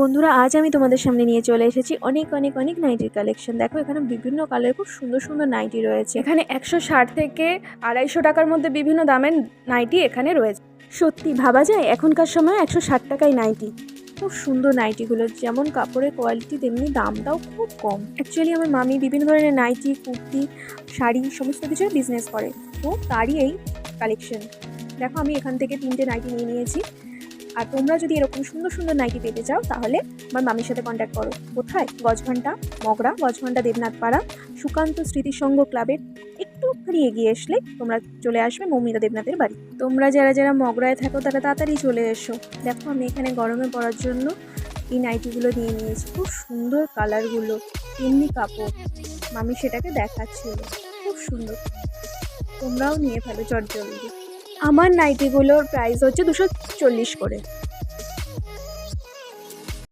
বন্ধুরা আজ আমি তোমাদের সামনে নিয়ে চলে এসেছি অনেক অনেক অনেক নাইটির কালেকশন। দেখো এখানে বিভিন্ন কালারের খুব সুন্দর সুন্দর নাইটি রয়েছে। এখানে একশো ষাট থেকে আড়াইশো টাকার মধ্যে বিভিন্ন দামের নাইটি এখানে রয়েছে। সত্যি ভাবা যায়? এখনকার সময় একশো ষাট টাকায় নাইটি। খুব সুন্দর নাইটিগুলো যেমন কাপড়ের কোয়ালিটি তেমনি দামটাও খুব কম। অ্যাকচুয়ালি আমার মামি বিভিন্ন ধরনের নাইটি কুর্তি শাড়ি সমস্ত কিছুর বিজনেস করে। তো তারই এই কালেকশন দেখো আমি এখান থেকে তিনটে নাইটি নিয়ে নিয়েছি। আর তোমরা যদি এরকম সুন্দর সুন্দর নাইটি পেতে চাও, তাহলে আমার মামির সাথে কন্ট্যাক্ট করো। কোথায়? গজঘণ্টা, মগরা, গজঘণ্টা দেবনাথ পাড়া সুকান্ত স্মৃতিসংঘ ক্লাবের একটুখানি এগিয়ে আসলে তোমরা চলে আসবে মৌমিতা দেবনাথের বাড়ি। তোমরা যারা যারা মগরায় থাকো, তারা তাড়াতাড়ি চলে এসো। দেখো, আমি এখানে গরমে পড়ার জন্য এই নাইটিগুলো নিয়ে নিয়েছি। খুব সুন্দর কালারগুলো এমনি কাপড়। মামি সেটাকে দেখাচ্ছিল খুব সুন্দর। তোমরাও নিয়ে ফেলো চটজলদি। আমার নাইটিগুলোর প্রাইস হচ্ছে দুশো চল্লিশ করে।